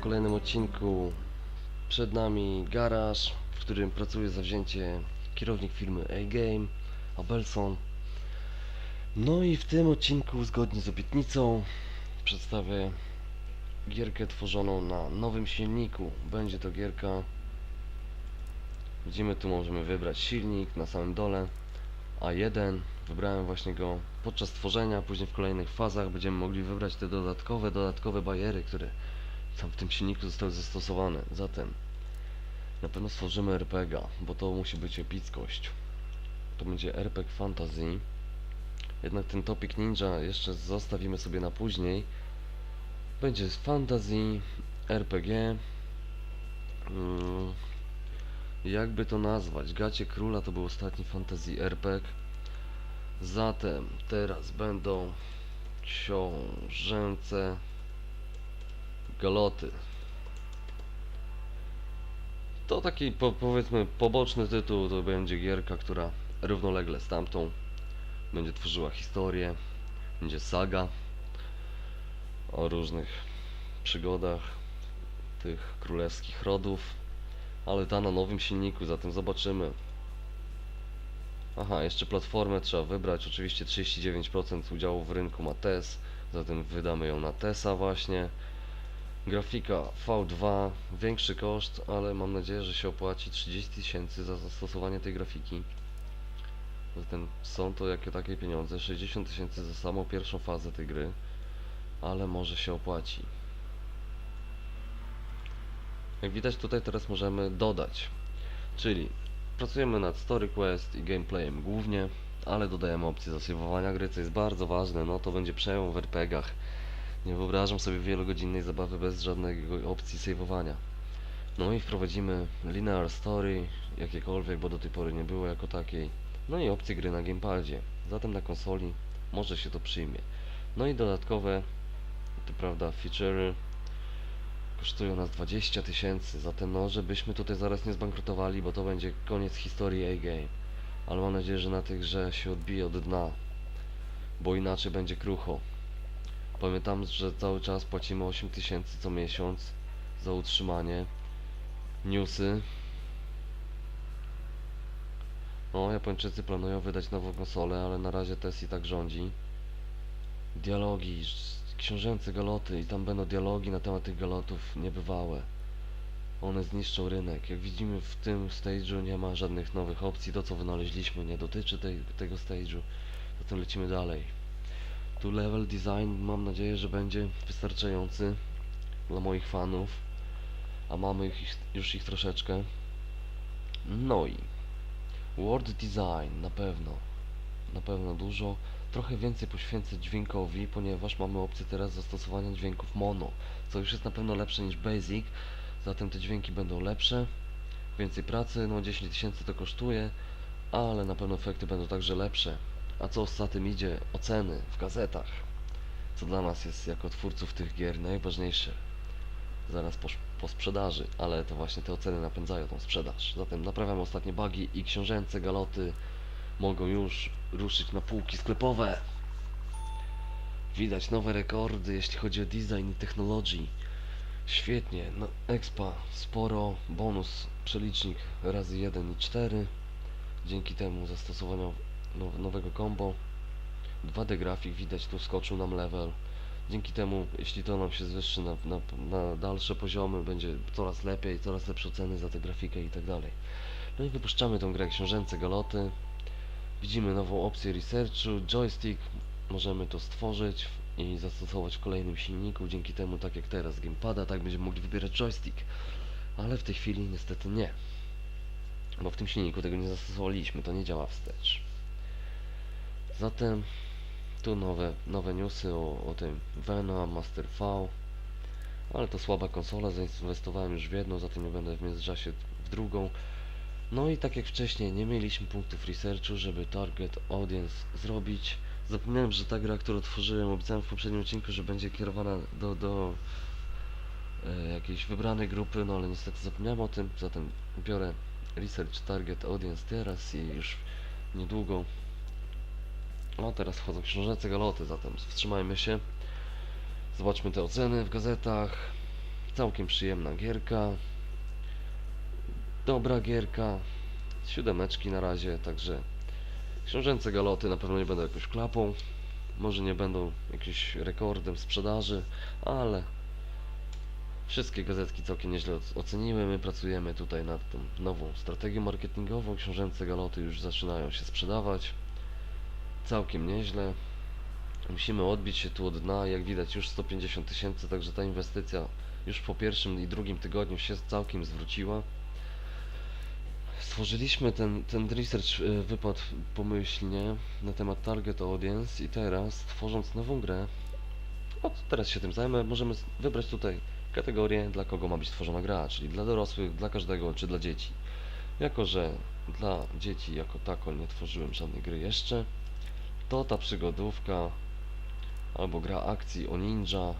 w kolejnym odcinku. Przed nami garaż, w którym pracuje zawzięcie kierownik firmy A-Game, Abelson. No i w tym odcinku, zgodnie z obietnicą, przedstawię gierkę tworzoną na nowym silniku. Będzie to gierka... Widzimy, tu możemy wybrać silnik na samym dole. A1, wybrałem właśnie go podczas tworzenia, później w kolejnych fazach będziemy mogli wybrać te dodatkowe, dodatkowe bariery, które tam w tym silniku zostały zastosowane. Zatem na pewno stworzymy RPGa, bo to musi być epickość. To będzie RPG Fantasy. Jednak ten Topic Ninja jeszcze zostawimy sobie na później. Będzie z Fantasy, RPG. Mm, jakby to nazwać? Gacie Króla to był ostatni Fantasy RPG. Zatem teraz będą książęce galoty. To taki po, powiedzmy poboczny tytuł, to będzie gierka, która równolegle z tamtą będzie tworzyła historię, będzie saga o różnych przygodach tych królewskich rodów, ale ta na nowym silniku, zatem zobaczymy Aha, jeszcze platformę trzeba wybrać. Oczywiście 39% udziału w rynku ma TES, zatem wydamy ją na TESa właśnie. Grafika V2, większy koszt, ale mam nadzieję, że się opłaci 30 tysięcy za zastosowanie tej grafiki. Zatem są to jakie takie pieniądze, 60 tysięcy za samą pierwszą fazę tej gry, ale może się opłaci. Jak widać tutaj teraz możemy dodać, czyli Pracujemy nad Story Quest i gameplayem głównie, ale dodajemy opcję zasejwowania gry, co jest bardzo ważne, no to będzie przełom w RPGach. Nie wyobrażam sobie wielogodzinnej zabawy bez żadnej opcji saveowania. No i wprowadzimy linear story, jakiekolwiek, bo do tej pory nie było jako takiej. No i opcję gry na gamepadzie. Zatem na konsoli może się to przyjmie. No i dodatkowe, to prawda, feature'y kosztują nas 20 tysięcy, zatem no, żebyśmy tutaj zaraz nie zbankrutowali, bo to będzie koniec historii A-Game. Ale mam nadzieję, że na tej grze się odbije od dna, bo inaczej będzie krucho. Pamiętam, że cały czas płacimy 8 tysięcy co miesiąc za utrzymanie. Newsy. No, Japończycy planują wydać nową konsolę, ale na razie TES i tak rządzi. Dialogi, książęce galoty i tam będą dialogi na temat tych galotów niebywałe. One zniszczą rynek. Jak widzimy w tym stage'u nie ma żadnych nowych opcji. To co wynaleźliśmy nie dotyczy tej, tego stage'u. Zatem lecimy dalej. Tu level design mam nadzieję, że będzie wystarczający dla moich fanów. A mamy ich, już ich troszeczkę. No i world design na pewno. Na pewno dużo trochę więcej poświęcę dźwiękowi, ponieważ mamy opcję teraz zastosowania dźwięków mono, co już jest na pewno lepsze niż basic, zatem te dźwięki będą lepsze, więcej pracy, no 10 tysięcy to kosztuje, ale na pewno efekty będą także lepsze. A co za tym idzie? Oceny w gazetach, co dla nas jest jako twórców tych gier najważniejsze. Zaraz po, po sprzedaży, ale to właśnie te oceny napędzają tą sprzedaż. Zatem naprawiamy ostatnie bugi i książęce galoty mogą już ruszyć na półki sklepowe. Widać nowe rekordy, jeśli chodzi o design i technologii. Świetnie, no expa sporo, bonus przelicznik razy 1 i 4. Dzięki temu zastosowano now, nowego combo. 2D grafik widać tu skoczył nam level. Dzięki temu, jeśli to nam się zwyższy na, na, na dalsze poziomy, będzie coraz lepiej, coraz lepsze oceny za tę grafikę i tak dalej. No i wypuszczamy tą grę Książęce Galoty. Widzimy nową opcję researchu, joystick, możemy to stworzyć i zastosować w kolejnym silniku, dzięki temu tak jak teraz gamepada, tak będziemy mogli wybierać joystick, ale w tej chwili niestety nie, bo w tym silniku tego nie zastosowaliśmy, to nie działa wstecz. Zatem tu nowe, nowe newsy o, o tym Venom, Master V, ale to słaba konsola, zainwestowałem już w jedną, zatem nie będę w międzyczasie w drugą. No i tak jak wcześniej, nie mieliśmy punktów researchu, żeby target audience zrobić. Zapomniałem, że ta gra, którą tworzyłem, obiecałem w poprzednim odcinku, że będzie kierowana do, do e, jakiejś wybranej grupy, no ale niestety zapomniałem o tym, zatem biorę research target audience teraz i już niedługo. No teraz wchodzą książęce galoty, zatem wstrzymajmy się. Zobaczmy te oceny w gazetach. Całkiem przyjemna gierka. Dobra gierka. Siódemeczki na razie, także książęce galoty na pewno nie będą jakąś klapą. Może nie będą jakimś rekordem sprzedaży, ale wszystkie gazetki całkiem nieźle oc- oceniły. My pracujemy tutaj nad tą nową strategią marketingową. Książęce galoty już zaczynają się sprzedawać. Całkiem nieźle. Musimy odbić się tu od dna, jak widać już 150 tysięcy, także ta inwestycja już po pierwszym i drugim tygodniu się całkiem zwróciła. Stworzyliśmy ten, ten research y, wypadł pomyślnie na temat target audience i teraz tworząc nową grę, o teraz się tym zajmę, możemy wybrać tutaj kategorię dla kogo ma być tworzona gra, czyli dla dorosłych, dla każdego czy dla dzieci. Jako, że dla dzieci jako tako nie tworzyłem żadnej gry jeszcze, to ta przygodówka albo gra akcji o ninja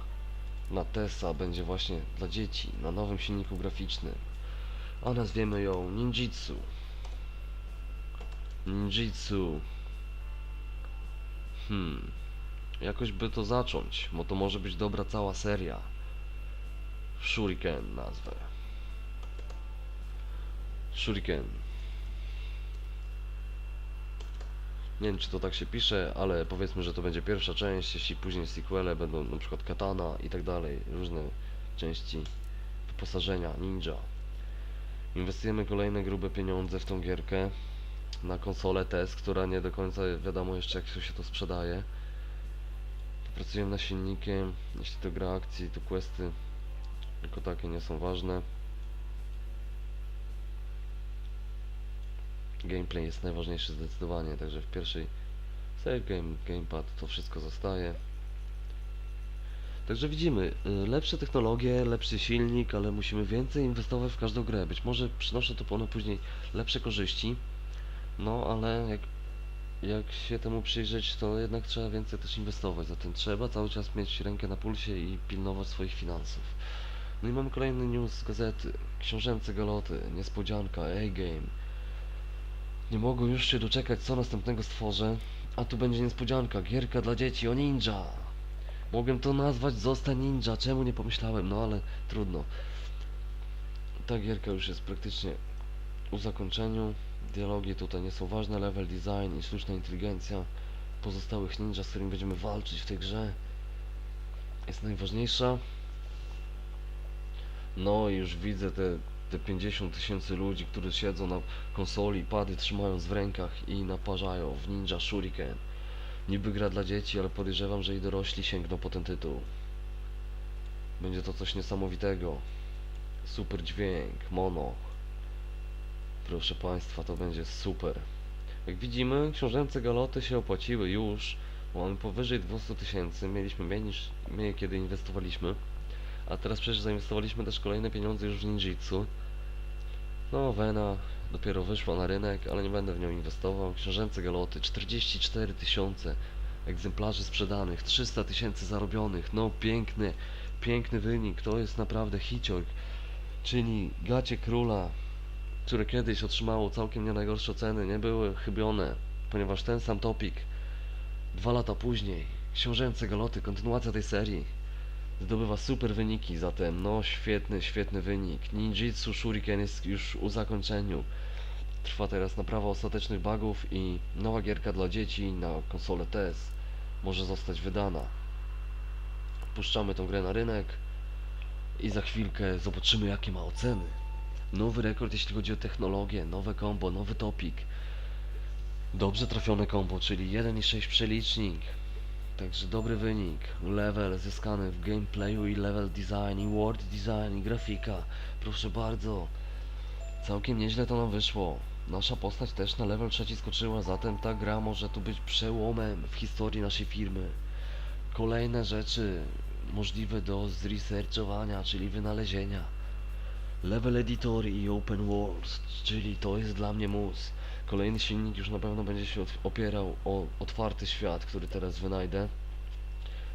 na TESA będzie właśnie dla dzieci na nowym silniku graficznym a nazwiemy ją Ninjitsu. Ninjitsu. Hmm. Jakoś by to zacząć, bo to może być dobra cała seria. Shuriken nazwę. Shuriken. Nie wiem czy to tak się pisze, ale powiedzmy, że to będzie pierwsza część, jeśli później sequele będą na przykład katana i tak dalej, różne części wyposażenia ninja. Inwestujemy kolejne grube pieniądze w tą gierkę na konsolę TES, która nie do końca wiadomo jeszcze jak się to sprzedaje. Pracujemy nad silnikiem, jeśli to gra akcji, to questy jako takie nie są ważne. Gameplay jest najważniejszy zdecydowanie, także w pierwszej save game, gamepad to wszystko zostaje. Także widzimy, y, lepsze technologie, lepszy silnik, ale musimy więcej inwestować w każdą grę. Być może przynoszą to one później lepsze korzyści, no ale jak, jak się temu przyjrzeć, to jednak trzeba więcej też inwestować. Zatem trzeba cały czas mieć rękę na pulsie i pilnować swoich finansów. No i mamy kolejny news z gazety. Książęce galoty, niespodzianka, A-Game. Nie mogę już się doczekać, co następnego stworzę. A tu będzie niespodzianka, gierka dla dzieci o ninja. Mogłem to nazwać Zostań Ninja, czemu nie pomyślałem, no ale trudno. Ta gierka już jest praktycznie u zakończeniu. Dialogi tutaj nie są ważne, level design i sztuczna inteligencja pozostałych ninja, z którymi będziemy walczyć w tej grze jest najważniejsza. No i już widzę te, te 50 tysięcy ludzi, którzy siedzą na konsoli, pady trzymając w rękach i naparzają w Ninja Shuriken. Niby gra dla dzieci, ale podejrzewam, że i dorośli sięgną po ten tytuł. Będzie to coś niesamowitego. Super dźwięk, mono. Proszę Państwa, to będzie super. Jak widzimy, książęce galoty się opłaciły już. Mamy powyżej 200 tysięcy, mieliśmy mniej niż mniej kiedy inwestowaliśmy. A teraz przecież zainwestowaliśmy też kolejne pieniądze już w ninjitsu. No, Vena dopiero wyszła na rynek, ale nie będę w nią inwestował. Książęce galoty, 44 tysiące egzemplarzy sprzedanych, 300 tysięcy zarobionych. No, piękny, piękny wynik. To jest naprawdę hicior. Czyli gacie króla, które kiedyś otrzymało całkiem nie najgorsze oceny, nie były chybione, ponieważ ten sam topik dwa lata później, książęce galoty, kontynuacja tej serii, zdobywa super wyniki, zatem no świetny, świetny wynik. Ninjitsu Shuriken jest już u zakończeniu. Trwa teraz naprawa ostatecznych bugów i nowa gierka dla dzieci na konsolę TES może zostać wydana. Puszczamy tą grę na rynek i za chwilkę zobaczymy jakie ma oceny. Nowy rekord jeśli chodzi o technologię, nowe combo, nowy topik. Dobrze trafione combo, czyli 1,6 przelicznik. Także dobry wynik. Level zyskany w gameplayu i level design, i world design, i grafika. Proszę bardzo. Całkiem nieźle to nam wyszło. Nasza postać też na level trzeci skoczyła, zatem ta gra może tu być przełomem w historii naszej firmy. Kolejne rzeczy możliwe do zresearchowania, czyli wynalezienia. Level editor i open world, czyli to jest dla mnie mus. Kolejny silnik już na pewno będzie się opierał o otwarty świat, który teraz wynajdę.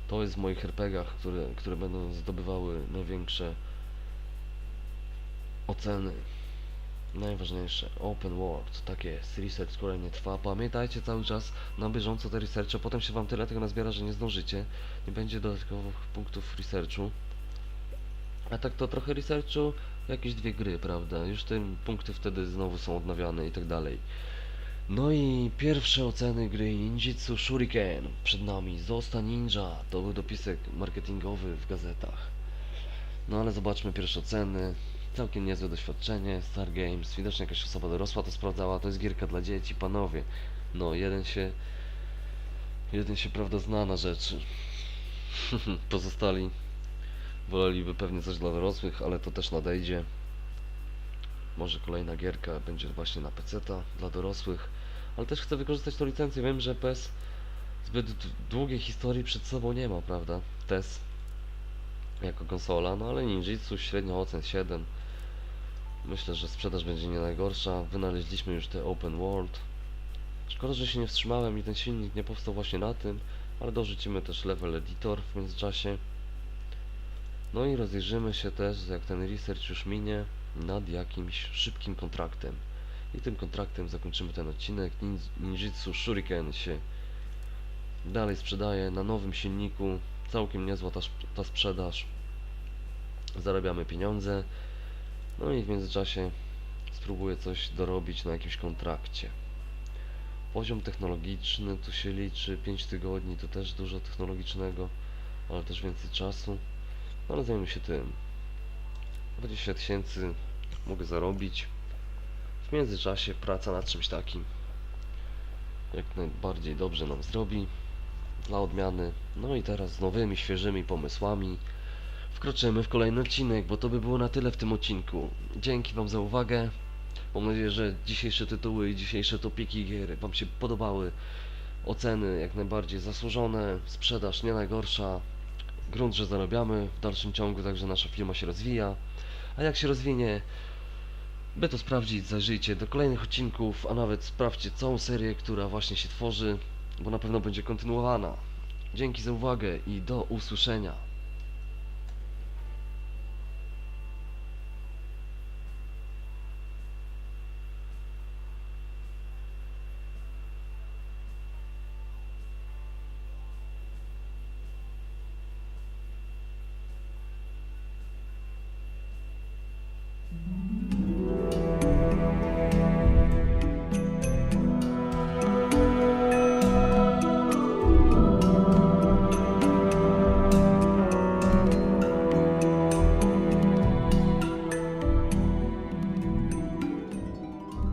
To jest w moich RPGach, które, które będą zdobywały największe oceny. najważniejsze, open world, tak jest, research kolejnie trwa, pamiętajcie cały czas na bieżąco te researche, potem się wam tyle tego nazbiera, że nie zdążycie, nie będzie dodatkowych punktów researchu, a tak to trochę researchu, jakieś dwie gry, prawda, już te punkty wtedy znowu są odnawiane i tak dalej. No i pierwsze oceny gry Ninjitsu Shuriken przed nami, Zosta Ninja, to był dopisek marketingowy w gazetach. No ale zobaczmy pierwsze oceny. Całkiem niezłe doświadczenie, Star Games, widocznie jakaś osoba dorosła to sprawdzała, to jest gierka dla dzieci, panowie. No, jeden się... Jeden się, prawda, zna na rzeczy. Pozostali woleliby pewnie coś dla dorosłych, ale to też nadejdzie. Może kolejna gierka będzie właśnie na PC-ta dla dorosłych, ale też chcę wykorzystać tą licencję. Wiem, że PES zbyt długiej historii przed sobą nie ma, prawda? TES jako konsola, no ale Ninjitsu średnia ocen 7. Myślę, że sprzedaż będzie nie najgorsza. Wynaleźliśmy już te open world. Szkoda, że się nie wstrzymałem i ten silnik nie powstał właśnie na tym, ale dorzucimy też level editor w międzyczasie. No i rozejrzymy się też, jak ten research już minie, nad jakimś szybkim kontraktem. I tym kontraktem zakończymy ten odcinek. Nin- Ninjitsu Shuriken się dalej sprzedaje na nowym silniku. Całkiem niezła ta, ta sprzedaż. Zarabiamy pieniądze. No i w międzyczasie spróbuję coś dorobić na jakimś kontrakcie. Poziom technologiczny tu się liczy, 5 tygodni to też dużo technologicznego, ale też więcej czasu. No ale zajmę się tym. 20 tysięcy mogę zarobić. W międzyczasie praca nad czymś takim jak najbardziej dobrze nam zrobi dla odmiany. No i teraz z nowymi, świeżymi pomysłami wkroczymy w kolejny odcinek, bo to by było na tyle w tym odcinku. Dzięki Wam za uwagę. Mam nadzieję, że dzisiejsze tytuły i dzisiejsze topiki gier Wam się podobały. Oceny jak najbardziej zasłużone, sprzedaż nie najgorsza. Grunt, że zarabiamy w dalszym ciągu, także nasza firma się rozwija. A jak się rozwinie, by to sprawdzić, zajrzyjcie do kolejnych odcinków, a nawet sprawdźcie całą serię, która właśnie się tworzy, bo na pewno będzie kontynuowana. Dzięki za uwagę i do usłyszenia.